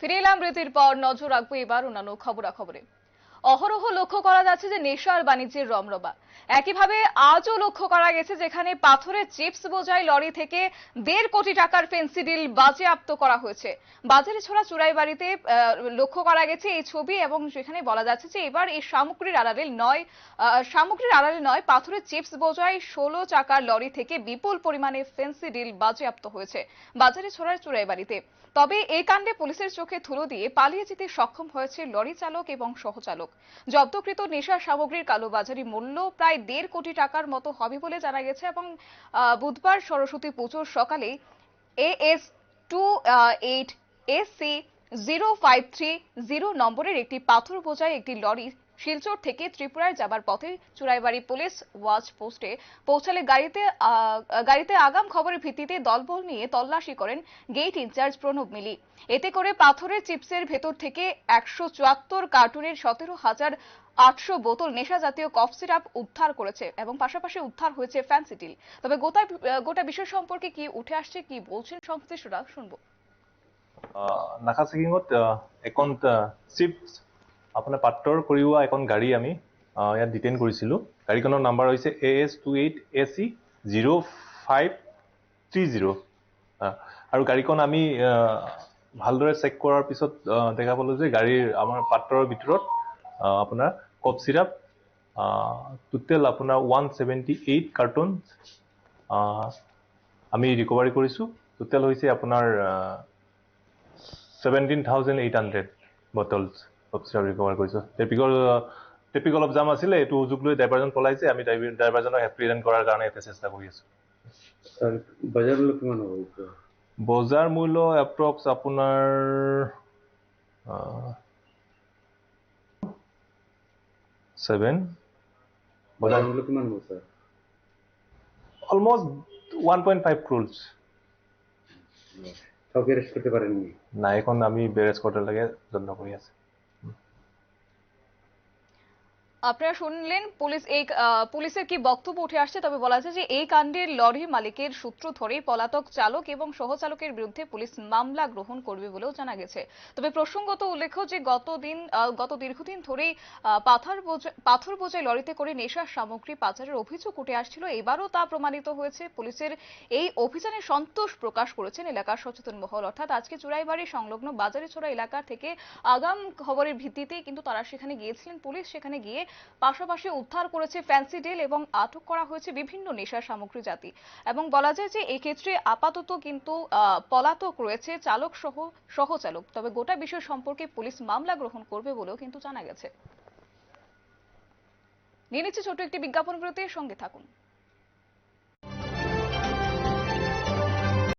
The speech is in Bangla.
ফিরে এলাম রীতির পর নজর রাখব এবার অন্যান্য খবরাখবরে। অহরহ লক্ষ্য করা যাচ্ছে যে নেশার বাণিজ্যের রমরমা। একইভাবে আজও লক্ষ্য করা গেছে যেখানে পাথরের চিপস বোঝাই লরি থেকে দেড় কোটি টাকার ফেন্সিডিল বাজেয়াপ্ত করা হয়েছে। বাজারে ছড়া চুরাই বাড়িতে লক্ষ্য করা গেছে এই ছবি এবং সেখানে বলা যাচ্ছে যে এবার এই সামগ্রীর আড়ালে নয় সামগ্রীর আড়ালে নয়, পাথরের চিপস বোঝাই ষোলো চাকার লরি থেকে বিপুল পরিমাণে ফেন্সিডিল বাজেয়াপ্ত হয়েছে বাজারে ছড়ার চুরাই বাড়িতে তবে এই কাণ্ডে পুলিশের চোখে ধুলো দিয়ে পালিয়ে যেতে সক্ষম হয়েছে লরি চালক এবং সহচালক। জব্দকৃত নেশা সামগ্রীর কালোবাজারি মূল্য প্রায় দেড় কোটি টাকার মতো হবে বলে জানা গেছে এবং বুধবার সরস্বতী পুজোর সকালে S two eight AC zero five নম্বরের একটি পাথর বোঝাই একটি লরি শিলচর থেকে ত্রিপুরায় যাবার পথে চুরাইবাড়ি পুলিশ ওয়াচ পোস্টে পৌঁছালে গাড়িতে গাড়িতে আগাম খবরের ভিত্তিতে দলবল নিয়ে তল্লাশি করেন গেট ইনচার্জ প্রণব মিলি। এতে করে পাথরের চিপসের ভেতর থেকে একশো চুয়াত্তর কার্টুনের সতেরো হাজার আটশো বোতল নেশা জাতীয় কফ সিরাপ উদ্ধার করেছে এবং পাশাপাশি উদ্ধার হয়েছে ফ্যান্সিটিল। তবে গোটা বিষয় সম্পর্কে কি উঠে আসছে, কি বলছেন সংশ্লিষ্টরা, শুনব। নাখা চেকিঙত এখন চিপছ আপোনাৰ পাত্ৰৰ কৰি হোৱা এখন গাড়ী আমি ইয়াত ডিটেইন কৰিছিলোঁ। গাড়ীখনৰ নাম্বাৰ হৈছে A S two eight A C zero' five three zero' আৰু গাড়ীখন আমি ভালদৰে চেক কৰাৰ পিছত দেখা পালোঁ যে গাড়ীৰ আমাৰ পাত্ৰৰ ভিতৰত আপোনাৰ কফ চিৰাপ টোটেল আপোনাৰ ওৱান ছেভেণ্টি এইট কাৰ্টুন আমি ৰিকভাৰী কৰিছোঁ। টোটেল হৈছে আপোনাৰ seventeen thousand eight hundred bottles officer recover কৰিছোঁ। ট্ৰেফিকৰ ট্ৰেফিক অলপ জাম আছিলে এইটো সুযোগ লৈ ড্ৰাইভাৰজন পলাইছে আমি ড্ৰাইভাৰ- ড্ৰাইভাৰজনক এপ্ৰিহেণ্ড কৰাৰ কাৰণে এতিয়া চেষ্টা কৰি আছোঁ। বজাৰ মূল্য কিমান হ'ব এতিয়া? বজাৰ মূল্য এপ্ৰক্স আপোনাৰ ছেভেন বজাৰ মূল্য কিমান হ'ব sir? Almost one point five crores কাউকে অ্যারেস্ট করতে পারেননি। নাই এখন আমি বেৰেজ লাগে যত্ন কৰি আছোঁ। আপনারা শুনলেন পুলিশ এই পুলিশের কি বক্তব্য উঠে আসছে তবে বলা যায় যে এই কাণ্ডের লরি মালিকের সূত্র ধরে পলাতক চালক এবং সহচালকের বিরুদ্ধে পুলিশ মামলা গ্রহণ করবে বলেও জানা গেছে। তবে প্রসঙ্গত উল্লেখ্য যে গতদিন আহ, গত দীর্ঘদিন ধরেই পাথর পাথর বোঝাই লরিতে করে নেশার সামগ্রী পাচারের অভিযোগ উঠে আসছিল এবারও তা প্রমাণিত হয়েছে। পুলিশের এই অভিযানে সন্তোষ প্রকাশ করেছেন এলাকার সচেতন মহল। অর্থাৎ আজকে চুরাইবাড়ি সংলগ্ন বাজারে ছোড়া এলাকা থেকে আগাম খবরের ভিত্তিতে কিন্তু তারা সেখানে গিয়েছিলেন। পুলিশ সেখানে গিয়ে পাশাপাশি উদ্ধার করেছে ফ্যান্সি ডেল এবং আটক করা হয়েছে বিভিন্ন নেশা সামগ্রী জাতি। এবং বলা যায় যে এই ক্ষেত্রে আপাতত কিন্তু পলাতক রয়েছে চালক সহ, সহচালক। তবে গোটা বিষয় সম্পর্কে পুলিশ মামলা গ্রহণ করবে বলেও কিন্তু জানা গেছে। নিয়ে ছোট একটি বিজ্ঞাপন বিরতির সঙ্গে থাকুন।